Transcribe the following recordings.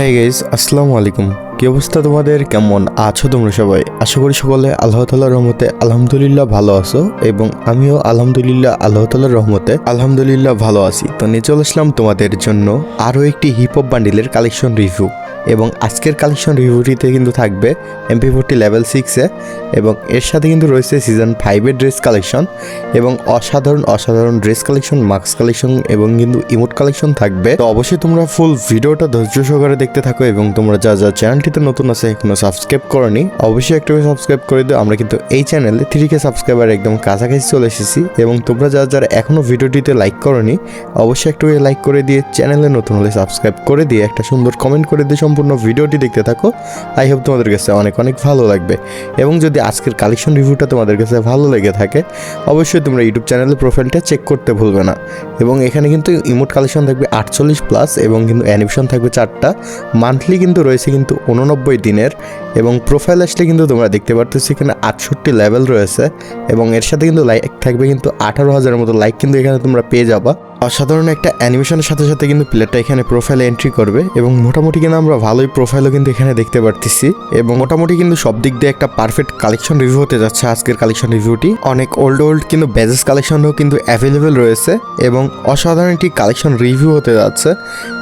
হ্যাঁ গাইজ আসসালামু আলাইকুম। কি অবস্থা তোমাদের? কেমন আছো তোমরা সবাই? আশা করি সকলে আল্লাহ তালার রহমতে আলহামদুলিল্লাহ ভালো আছো এবং আমিও আলহামদুলিল্লাহ আল্লাহ তালার রহমতে আলহামদুলিল্লাহ ভালো আছি। তো নিয়ে চলে আসলাম তোমাদের জন্য আরও একটি হিপ হপ বান্ডিলের কালেকশন রিভিউ এবং আজকের কালেকশন রিভিউটিতে কিন্তু থাকবে এমপি ফোরটি লেভেল সিক্সে এবং এর সাথে কিন্তু রয়েছে সিজন ফাইভের ড্রেস কালেকশন এবং অসাধারণ অসাধারণ ড্রেস কালেকশন মাস্ক কালেকশন এবং কিন্তু ইমোট কালেকশন থাকবে। তো অবশ্যই তোমরা ফুল ভিডিওটা ধৈর্য সহকারে দেখতে থাকো এবং তোমরা যা যা চ্যানেলটিতে নতুন আছে এখনও সাবস্ক্রাইব করনি, অবশ্যই একটু সাবস্ক্রাইব করে দিও। আমরা কিন্তু এই চ্যানেলে থ্রি কে সাবস্ক্রাইবার একদম কাছাকাছি চলে এসেছি এবং তোমরা যারা যারা এখনও ভিডিওটিতে লাইক করনি, অবশ্যই একটু লাইক করে দিয়ে চ্যানেলে নতুন হলে সাবস্ক্রাইব করে দিয়ে একটা সুন্দর কমেন্ট করে দিয়ে সম্পূর্ণ ভিডিওটি দেখতে থাকো। আই হোপ তোমাদের কাছে অনেক অনেক ভালো লাগবে। এবং যদি আজকের কালেকশন রিভিউটা তোমাদের কাছে ভালো লেগে থাকে, অবশ্যই তোমরা ইউটিউব চ্যানেলের প্রোফাইলটা চেক করতে ভুলবে না। এবং এখানে কিন্তু ইমোট কালেকশন থাকবে আটচল্লিশ প্লাস এবং কিন্তু অ্যানিমেশন থাকবে চারটা। মান্থলি কিন্তু রয়েছে কিন্তু উননব্বই দিনের এবং প্রোফাইল আসলে কিন্তু তোমরা দেখতে পারতেছো এখানে আটষট্টি লেভেল রয়েছে এবং এর সাথে কিন্তু লাইক থাকবে কিন্তু আঠারো হাজারের মতো লাইক কিন্তু এখানে তোমরা পেয়ে যাবা। অসাধারণ একটা অ্যানিমেশনের সাথে সাথে কিন্তু প্লেয়ারটা এখানে প্রোফাইলে এন্ট্রি করবে এবং মোটামুটি কিন্তু আমরা ভালোই প্রোফাইলও কিন্তু এখানে দেখতে পারতেছি এবং মোটামুটি কিন্তু সব দিক দিয়ে একটা পারফেক্ট কালেকশন রিভিউ হতে যাচ্ছে আজকের কালেকশন রিভিউটি অনেক ওল্ড ওল্ড কিন্তু ব্যাজেস কালেকশনও কিন্তু অ্যাভেলেবেল রয়েছে এবং অসাধারণ একটি কালেকশন রিভিউ হতে যাচ্ছে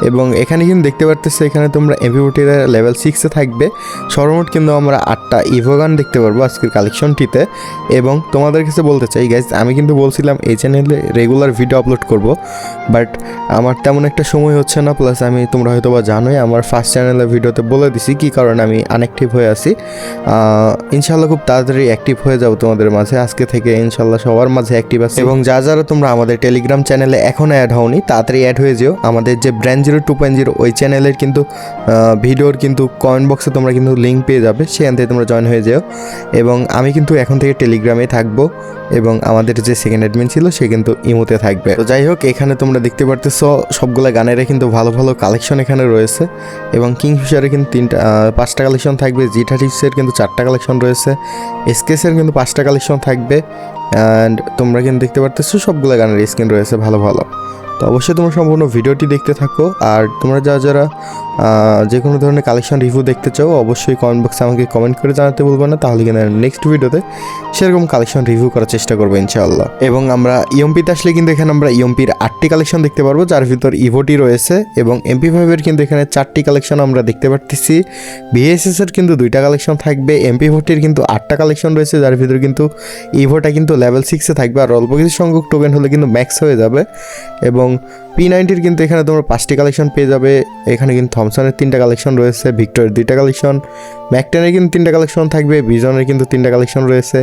এবং এখানে কিন্তু দেখতে পারতেছি এখানে তোমরা এমপিউটির লেভেল সিক্সে থাকবে। সর্বমোট কিন্তু আমরা আটটা ইভোগান দেখতে পারব আজকের কালেকশনটিতে এবং তোমাদের কাছে বলতে চাই গাইজ আমি কিন্তু বলছিলাম এই চ্যানেলে রেগুলার ভিডিও আপলোড করব। বাট আমার তেমন একটা সময় হচ্ছে না প্লাস আমি, তোমরা হয়তো বা জানোই, আমার ফার্স্ট চ্যানেলের ভিডিওতে বলে দিছি কী কারণে আমি আনঅ্যাক্টিভ হয়ে আছি। ইনশাল্লাহ খুব তাড়াতাড়ি অ্যাক্টিভ হয়ে যাব তোমাদের মাঝে, আজকে থেকে ইনশাল্লাহ সবার মাঝে অ্যাক্টিভ আছে। এবং যা যারা তোমরা আমাদের টেলিগ্রাম চ্যানেলে এখনও অ্যাড হওনি, তাড়াতাড়ি অ্যাড হয়ে যেও। আমাদের যে brand zero two point zero ওই চ্যানেলের কিন্তু ভিডিওর কিন্তু কমেন্ট বক্সে তোমরা কিন্তু লিঙ্ক পেয়ে যাবে, সেখান থেকে তোমরা জয়েন হয়ে যেও। এবং আমি কিন্তু এখন থেকে টেলিগ্রামে থাকব, এবং আমাদের যে সেকেন্ড অ্যাডমিন ছিল, সে কিন্তু ইমোতে থাকবে। তো যাই হোক এখানে তোমরা দেখতে পারতেছো, সবগুলো গানেরই কিন্তু ভালো ভালো কালেকশন এখানে রয়েছে এবং কিংফিশারের কিন্তু তিনটা পাঁচটা কালেকশন থাকবে জি থার্টিক্সের কিন্তু চারটা কালেকশন রয়েছে এসকেসের কিন্তু পাঁচটা কালেকশন থাকবে অ্যান্ড তোমরা কিন্তু দেখতে পারতেছো সবগুলো গানের স্ক্রিন রয়েছে ভালো ভালো। তো অবশ্যই তোমরা সম্পূর্ণ ভিডিওটি দেখতে থাকো আর তোমরা যারা যারা যে কোনো ধরনের কালেকশন রিভিউ দেখতে চাও, অবশ্যই কমেন্ট বক্সে আমাকে কমেন্ট করে জানাতে বলব না, তাহলে কিন্তু নেক্সট ভিডিওতে সেরকম কালেকশন রিভিউ করার চেষ্টা করব ইনশাআল্লাহ। এবং আমরা ইএমপিতে আসলে কিন্তু এখানে আমরা ইএমপির আটটি কালেকশন দেখতে পারব, যার ভিতর ইভোটি রয়েছে এবং এমপি ফাইভের কিন্তু এখানে চারটি কালেকশন আমরা দেখতে পারতেছি। বিএসএস এর কিন্তু দুইটা কালেকশন থাকবে এমপি ফোরটির কিন্তু আটটা কালেকশন রয়েছে, যার ভিতর কিন্তু ইভোটা কিন্তু লেভেল সিক্সে থাকবে আর অল্প কিছু সংখ্যক টোকেন হলে কিন্তু ম্যাক্স হয়ে যাবে। এবং পি নাইনটির কিন্তু এখানে তোমরা পাঁচটি কালেকশন পেয়ে যাবে, এখানে কিন্তু থমসনের তিনটা কালেকশন রয়েছে ভিক্টরের দুইটা কালেকশন ম্যাকটেনের কিন্তু তিনটা কালেকশন থাকবে ভিজনের কিন্তু তিনটা কালেকশন রয়েছে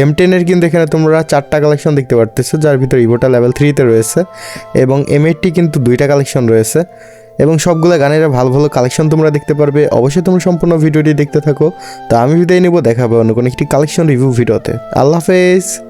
এম টেনের কিন্তু এখানে তোমরা চারটা কালেকশন দেখতে পারতেছো, যার ভিতরে ইভোটা লেভেল থ্রিতে রয়েছে এবং এম এইটটি কিন্তু দুইটা কালেকশন রয়েছে এবং সবগুলো গানের ভালো ভালো কালেকশন তোমরা দেখতে পারবে। অবশ্যই তোমরা সম্পূর্ণ ভিডিওটি দেখতে থাকো। তো আমি বিদায় নেব দেখাবে অন্য কোনো একটি কালেকশন রিভিউ ভিডিওতে। আল্লাহ হাফেজ!